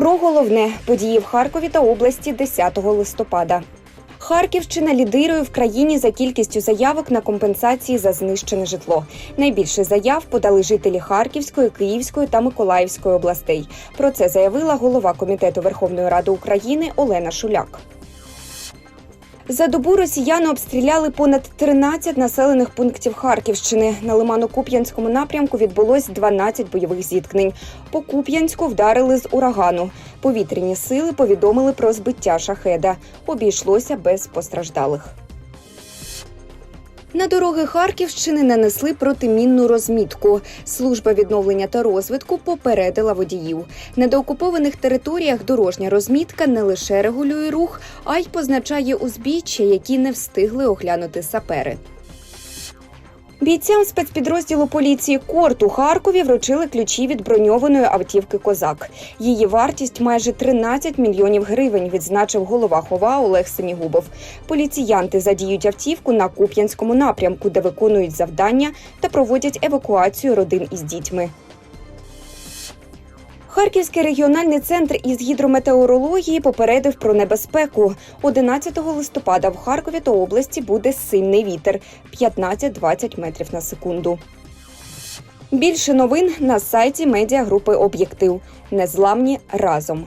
Про головне події в Харкові та області 10 листопада. Харківщина лідирує в країні за кількістю заявок на компенсації за знищене житло. Найбільше заяв подали жителі Харківської, Київської та Миколаївської областей. Про це заявила голова комітету Верховної Ради України Олена Шуляк. За добу росіяни обстріляли понад 13 населених пунктів Харківщини. На Лимано-Куп'янському напрямку відбулось 12 бойових зіткнень. По Куп'янську вдарили з урагану. Повітряні сили повідомили про збиття шахеда. Обійшлося без постраждалих. На дороги Харківщини нанесли протимінну розмітку. Служба відновлення та розвитку попередила водіїв. На деокупованих територіях дорожня розмітка не лише регулює рух, а й позначає узбіччя, які не встигли оглянути сапери. Бійцям спецпідрозділу поліції Корт у Харкові вручили ключі від броньованої автівки Козак. Її вартість майже 13 мільйонів гривень, відзначив голова хова Олег Семігубов. Поліціянти задіють автівку на Куп'янському напрямку, де виконують завдання та проводять евакуацію родин із дітьми. Харківський регіональний центр із гідрометеорології попередив про небезпеку. 11 листопада в Харкові та області буде сильний вітер 15-20 метрів на секунду. Більше новин на сайті медіагрупи Об'єктив. Незламні разом.